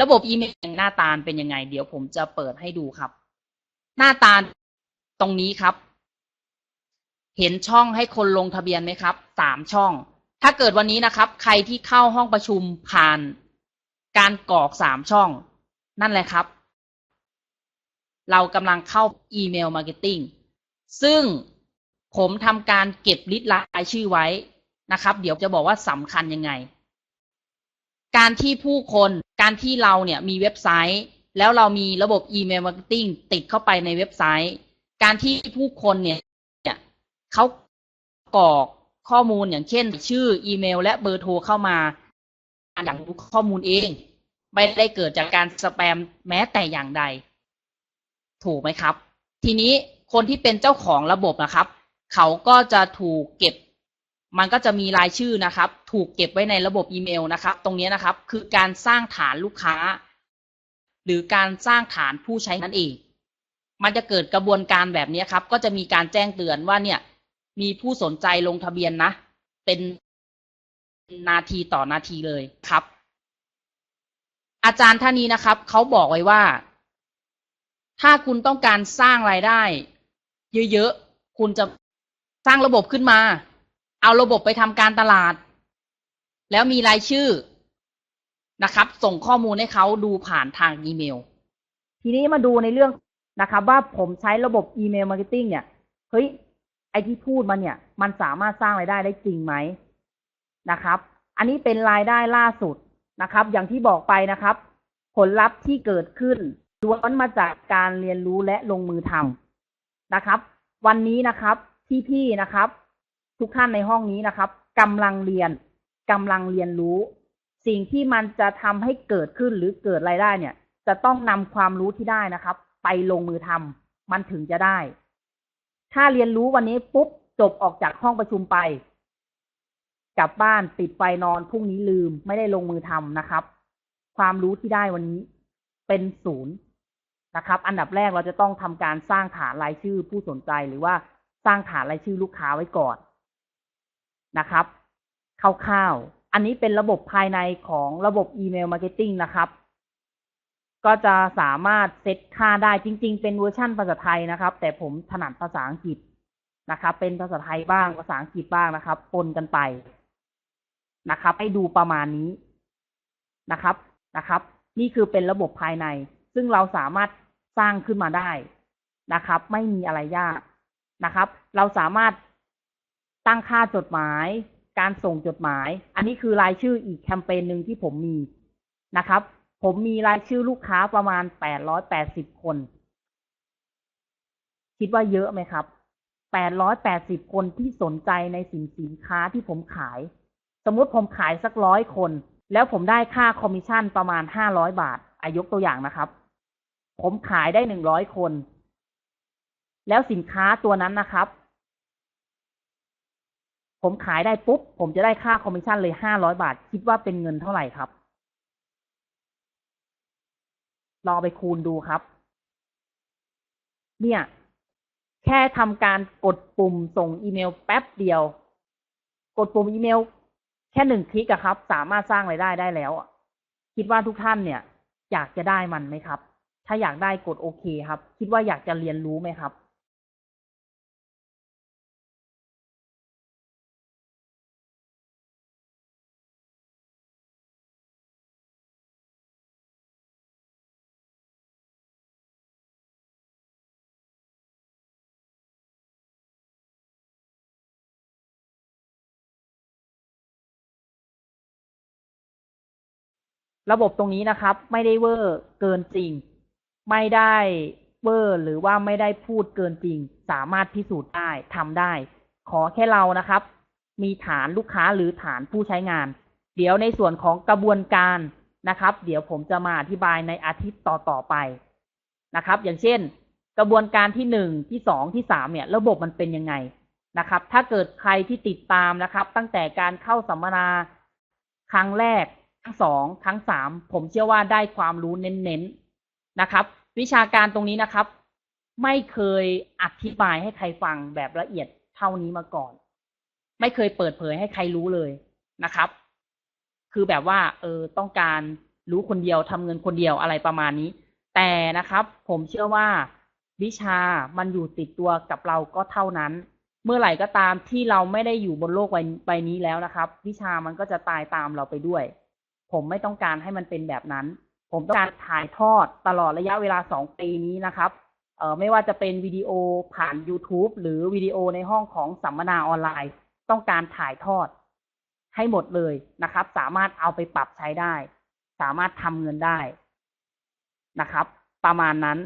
ระบบอีเมลหน้าตาเป็นยังไง เดี๋ยวผมจะเปิดให้ดูครับ หน้าตาตรงนี้ครับ เห็นช่องให้คนลงทะเบียนไหมครับสามช่อง ถ้าเกิดวันนี้นะครับ ใครที่เข้าห้องประชุมผ่าน การกรอกสามช่อง นั่นแหละครับ เรากำลังเข้าอีเมลมาร์เก็ตติ้งซึ่งผมทำการเก็บลิสต์รายชื่อไว้นะครับ เดี๋ยวจะบอกว่าสำคัญยังไง การที่ผู้คนการที่เราเนี่ยมีเว็บไซต์ แล้วเรามีระบบอีเมลมาร์เก็ตติ้งติดเข้าไปในเว็บไซต์ การที่ผู้คนเนี่ยเขากรอกข้อมูลอย่างเช่น ชื่ออีเมล และเบอร์โทรเข้ามาอย่างรู้ข้อมูลเอง ไม่ได้เกิดจากการสแปมแม้แต่อย่างใด ถูกไหมครับ ทีนี้คนที่เป็นเจ้าของระบบนะครับ เขาก็จะถูกเก็บ มันก็จะมีรายชื่อนะครับ ถูกเก็บไว้ในระบบอีเมลนะครับ ตรงนี้นะครับ คือการสร้างฐานลูกค้า หรือการสร้างฐานผู้ใช้นั่นเอง มันจะเกิดกระบวนการแบบนี้ครับ ก็จะมีการแจ้งเตือนว่าเนี่ย มีผู้สนใจลงทะเบียนนะ เป็นนาทีต่อนาทีเลยครับ อาจารย์ท่านนี้นะครับเขาบอกไว้ว่า ถ้าคุณต้องการสร้างรายได้ เยอะๆคุณจะสร้างระบบขึ้นมา เอาระบบไปทำการตลาด แล้วมีรายชื่อนะครับ ส่งข้อมูลให้เขาดูผ่านทางอีเมล ทีนี้มาดูในเรื่องนะครับ ว่าผมใช้ระบบอีเมลมาร์เก็ตติ้งเนี่ยเฮ้ยไอที่พูดมาเนี่ย มันสามารถสร้างรายได้ได้จริงไหมนะครับ อันนี้เป็นรายได้ล่าสุดนะครับ อย่างที่บอกไปนะครับ ผลลัพธ์ที่เกิดขึ้นล้วนมาจากการเรียนรู้และลงมือทำนะครับ วันนี้นะครับพี่ๆนะครับ ทุกท่านในห้องนี้นะครับกำลังเรียนกำลังเรียนรู้ สิ่งที่มันจะทำให้เกิดขึ้นหรือเกิดรายได้เนี่ย จะต้องนำความรู้ที่ได้นะครับ ไปลงมือทำมันถึงจะได้ ถ้าเรียนรู้วันนี้ปุ๊บจบออกจากห้องประชุมไป กลับบ้านปิดไฟนอนพรุ่งนี้ลืมไม่ได้ลงมือทำนะครับ ความรู้ที่ได้วันนี้เป็นศูนย์นะครับ อันดับแรกเราจะต้องทำการสร้างฐานรายชื่อผู้สนใจหรือว่าสร้างฐานรายชื่อลูกค้าไว้ก่อน นะครับคร่าวๆ อันนี้เป็นระบบภายในของระบบอีเมลมาร์เก็ตติ้งนะครับ ก็จะสามารถเซตค่าได้จริง ๆ เป็นเวอร์ชั่นภาษาไทยนะครับ แต่ผมถนัดภาษาอังกฤษนะครับ เป็นภาษาไทยบ้างภาษาอังกฤษบ้างนะครับปนกันไปนะครับ ให้ดูประมาณนี้นะครับนะครับ นี่คือเป็นระบบภายใน ซึ่งเราสามารถสร้างขึ้นมาได้นะครับ ไม่มีอะไรยากนะครับ เราสามารถ ตั้งค่าจดหมาย การส่งจดหมาย อันนี้คือรายชื่ออีกแคมเปญหนึ่งที่ผมมีนะครับ ผมมีรายชื่อลูกค้าประมาณแปดร้อยแปดสิบคน คิดว่าเยอะไหมครับแปดร้อยแปดสิบคนที่สนใจในสินสินค้าที่ผมขาย สมมุติผมขายสักร้อยคน แล้วผมได้ค่าคอมมิชชั่นประมาณห้าร้อยบาทอายกตัวอย่างนะครับ ผมขายได้หนึ่งร้อยคน แล้วสินค้าตัวนั้นนะครับ ผมขายได้ปุ๊บ ผมจะได้ค่าคอมมิชชั่นเลยห้าร้อยบาท คิดว่าเป็นเงินเท่าไหร่ครับ ลองไปคูณดูครับ เนี่ย แค่ทำการกดปุ่มส่งอีเมลแป๊บเดียว กดปุ่มอีเมล แค่หนึ่งคลิกอะครับ สามารถสร้างไรายได้ได้แล้วคิดว่าทุกท่านเนี่ย อยากจะได้มันไหมครับ ถ้าอยากได้กดโอเคครับ คิดว่าอยากจะเรียนรู้ไหมครับ ระบบตรงนี้นะครับ ไม่ได้เวอร์เกินจริง ไม่ได้เวอร์หรือว่าไม่ได้พูดเกินจริง สามารถพิสูจน์ได้ทำได้ ขอแค่เรานะครับ มีฐานลูกค้าหรือฐานผู้ใช้งาน เดี๋ยวในส่วนของกระบวนการนะครับ เดี๋ยวผมจะมาอธิบายในอาทิตย์ต่อต่อไปนะครับ อย่างเช่น กระบวนการที่หนึ่งที่สองที่สามเนี่ย ระบบมันเป็นยังไงนะครับ ถ้าเกิดใครที่ติดตามนะครับ ตั้งแต่การเข้าสัมมนาครั้งแรก ทั้งสองทั้งสามผมเชื่อว่าได้ความรู้เน้นๆนะครับ วิชาการตรงนี้นะครับ ไม่เคยอธิบายให้ใครฟังแบบละเอียดเท่านี้มาก่อน ไม่เคยเปิดเผยให้ใครรู้เลยนะครับ คือแบบว่า เออต้องการรู้คนเดียวทำเงินคนเดียวอะไรประมาณนี้ แต่นะครับ ผมเชื่อว่าวิชามันอยู่ติดตัวกับเราก็เท่านั้น เมื่อไหร่ก็ตามที่เราไม่ได้อยู่บนโลกใบนี้แล้วนะครับ วิชามันก็จะตายตามเราไปด้วย ผมไม่ต้องการให้มันเป็นแบบนั้น ผมต้องการถ่ายทอดตลอดระยะเวลาสองปีนี้นะครับเอ่อไม่ว่าจะเป็นวิดีโอผ่าน YouTube หรือวิดีโอในห้องของสัมมนาออนไลน์ ต้องการถ่ายทอดให้หมดเลยนะครับ สามารถเอาไปปรับใช้ได้ สามารถทำเงินได้นะครับ ประมาณนั้น